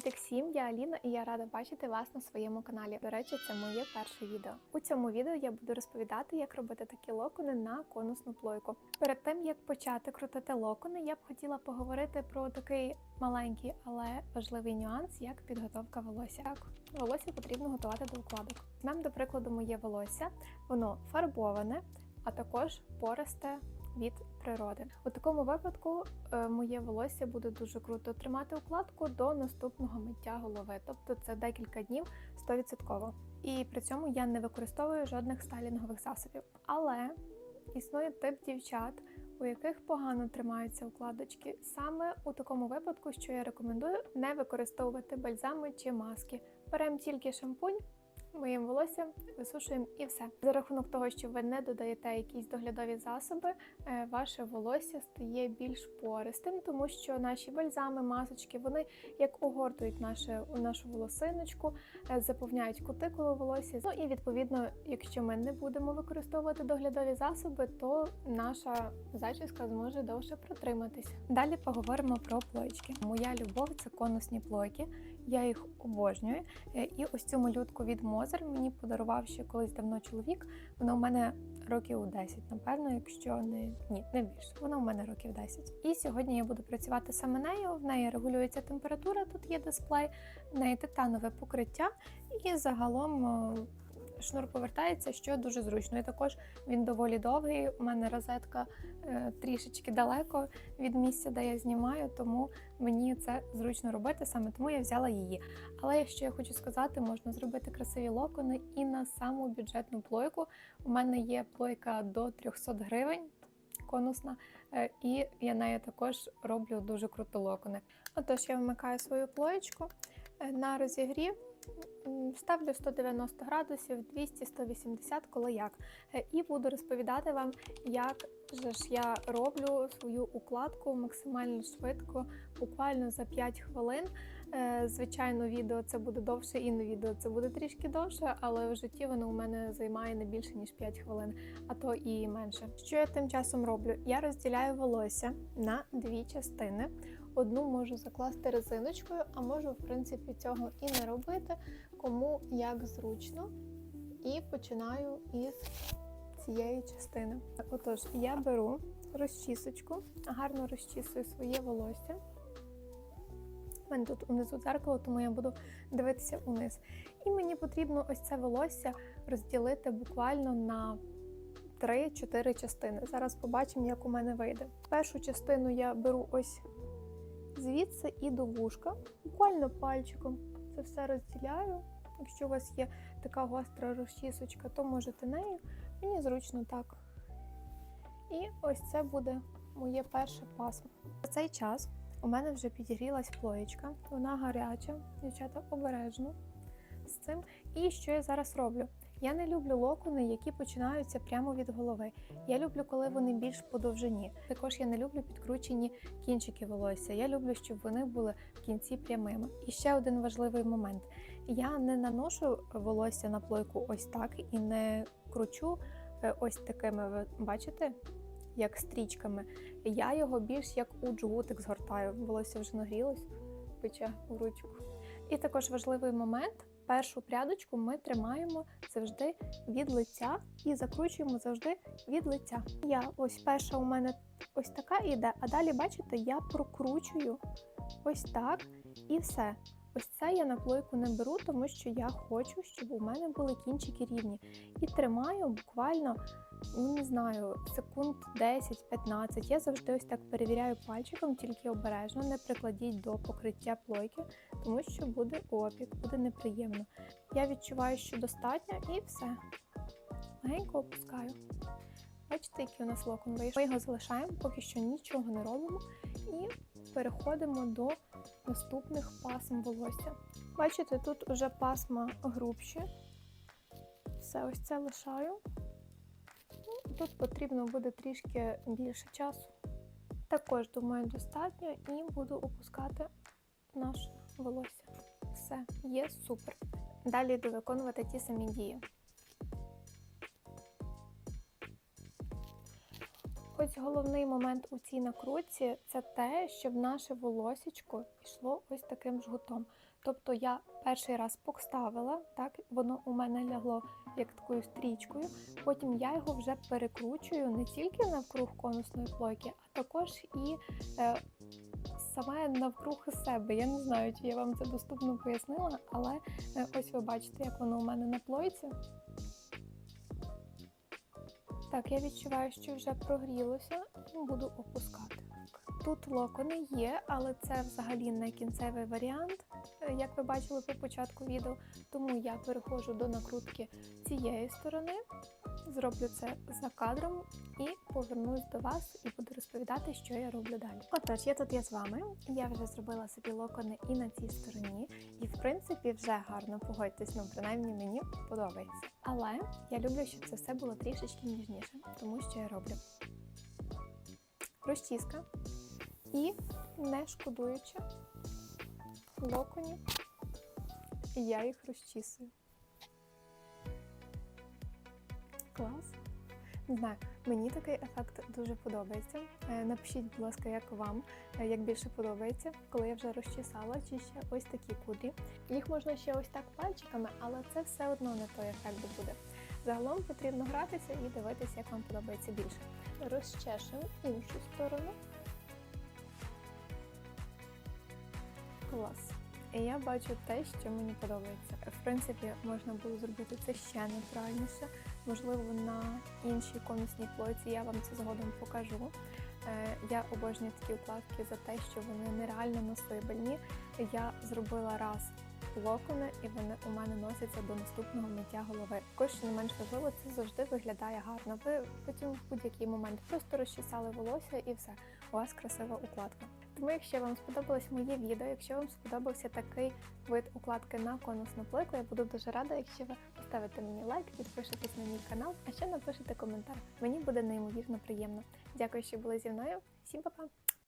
Привіт всім, я Аліна і я рада бачити вас на своєму каналі. До речі, це моє перше відео. У цьому відео я буду розповідати, як робити такі локони на конусну плойку. Перед тим як почати крутити локони, я б хотіла поговорити про такий маленький, але важливий нюанс, як підготовка волосся. Так, волосся потрібно готувати до укладок. Нам, до прикладу, моє волосся, воно фарбоване, а також пористе від природи. У такому випадку е, моє волосся буде дуже круто тримати укладку до наступного миття голови, тобто це декілька днів 100%. І при цьому я не використовую жодних стайлінгових засобів. Але існує тип дівчат, у яких погано тримаються укладочки. Саме у такому випадку, що я рекомендую не використовувати бальзами чи маски. Беремо тільки шампунь. Моїм волоссям висушуємо і все. За рахунок того, що ви не додаєте якісь доглядові засоби, е, ваше волосся стає більш пористим, тому що наші бальзами, масочки, вони як огортують наше, нашу волосиночку, е, заповняють кутикулу волосся. Ну і відповідно, якщо ми не будемо використовувати доглядові засоби, то наша зачіска зможе довше протриматись. Далі поговоримо про плоєчки. Моя любов це конусні плойки. Я їх обожнюю. Е, І ось цю малютку від Мозер мені подарував ще колись давно чоловік. Вона у мене років 10, напевно, якщо не ні, не більше. Вона у мене років 10. І сьогодні я буду працювати саме нею. В неї регулюється температура, тут є дисплей, в неї титанове покриття, і загалом о, шнур повертається, що дуже зручно. І також він доволі довгий. У мене розетка е, трішечки далеко від місця, де я знімаю, тому мені це зручно робити, саме тому я взяла її. Але що я хочу сказати, можна зробити красиві локони і на саму бюджетну плойку. У мене є плойка до 300 гривень. Конусна, е, і я нею також роблю дуже круто локони. Отож, я вмикаю свою плоєчку е, на розігрів, ставлю 190 градусів, 200-180, коли як. Е, І буду розповідати вам, як же ж я роблю свою укладку максимально швидко, буквально за 5 хвилин. Е, Звичайно, відео це буде довше, і на відео це буде трішки довше, але в житті воно у мене займає не більше ніж 5 хвилин, а то і менше. Що я тим часом роблю? Я розділяю волосся на дві частини. Одну можу закласти резиночкою, а можу, в принципі, цього і не робити, кому як зручно. І починаю із цієї частини. Отож, я беру розчісочку, гарно розчісую своє волосся. У мене тут унизу дзеркало, тому я буду дивитися униз. І мені потрібно ось це волосся розділити буквально на 3-4 частини. Зараз побачимо, як у мене вийде. Першу частину я беру ось звідси і до вушка, буквально пальчиком це все розділяю. Якщо у вас є така гостра розчісочка, то можете нею. Мені зручно так. І ось це буде моє перше пасмо. За цей час у мене вже підігрілась плоєчка, вона гаряча, дівчата обережно з цим. І що я зараз роблю? Я не люблю локони, які починаються прямо від голови. Я люблю, коли вони більш по довжині. Також я не люблю підкручені кінчики волосся. Я люблю, щоб вони були в кінці прямими. І ще один важливий момент: я не наношу волосся на плойку ось так і не кручу е, ось такими. Ви бачите? Як стрічками. Я його більш як у джгутик згортаю. Волосся вже нагрілось, пече у ручку. І також важливий момент: першу прядочку ми тримаємо завжди від лиця і закручуємо завжди від лиця. Я ось перша у мене ось така іде, а далі, бачите, я прокручую ось так і все. Ось це я на плойку не беру, тому що я хочу, щоб у мене були кінчики рівні. І тримаю буквально, ну не знаю, секунд 10-15. Я завжди ось так перевіряю пальчиком, тільки обережно, не прикладіть до покриття плойки, тому що буде опік, буде неприємно. Я відчуваю, що достатньо, і все. Легенько опускаю. Бачите, який у нас локон вийшов. Ми його залишаємо, поки що нічого не робимо. І переходимо до наступних пасм волосся. Бачите, тут вже пасма грубші. Все, ось це лишаю. Ну, Тут потрібно буде трішки більше часу. Також, думаю, достатньо і буду опускати наше волосся. Все, є супер. Далі йду виконувати ті самі дії. Ось головний момент у цій накрутці це те, щоб наше волосічко йшло ось таким жгутом. Тобто я перший раз поставила, так воно у мене лягло як такою стрічкою. Потім я його вже перекручую не тільки навкруг конусної плойки, а також і е, саме навкруг себе. Я не знаю, чи я вам це доступно пояснила, але е, ось ви бачите, як воно у мене на плойці. Так, я відчуваю, що вже прогрілося, і буду опускати. Тут локони є, але це взагалі не кінцевий варіант, е, як ви бачили по початку відео. Тому я переходжу до накрутки цієї сторони, зроблю це за кадром і повернусь до вас і буду розповідати, що я роблю далі. Отож, я тут є з вами. Я вже зробила собі локони і на цій стороні, і в принципі вже гарно погодьтесь, ну принаймні мені подобається. Але я люблю, щоб це все було трішечки ніжніше, тому що я роблю розчіска і не шкодуючи локонів, я їх розчісую. Клас. Не знаю, мені такий ефект дуже подобається. Е, Напишіть, будь ласка, як вам, е, як більше подобається, коли я вже розчесала, чи ще ось такі кудрі. Їх можна ще ось так пальчиками, але це все одно не той ефект буде. Загалом потрібно гратися і дивитися, як вам подобається більше. Розчешемо іншу сторону. Клас. І я бачу те, що мені подобається. В принципі, можна було зробити це ще неправильніше. Можливо, на іншій конусній плойці я вам це згодом покажу. Е, Я обожнюю такі укладки за те, що вони нереально носибельні. Я зробила раз локони, і вони у мене носяться до наступного миття голови. Також не менш важливо, це завжди виглядає гарно. Ви потім в будь-який момент просто розчесали волосся і все. У вас красива укладка. Тому, якщо вам сподобалось моє відео, якщо вам сподобався такий вид укладки на конусну плойку, я буду дуже рада, якщо ви поставите мені лайк, підпишитесь на мій канал, а ще напишете коментар. Мені буде неймовірно приємно. Дякую, що були зі мною. Всім па-па!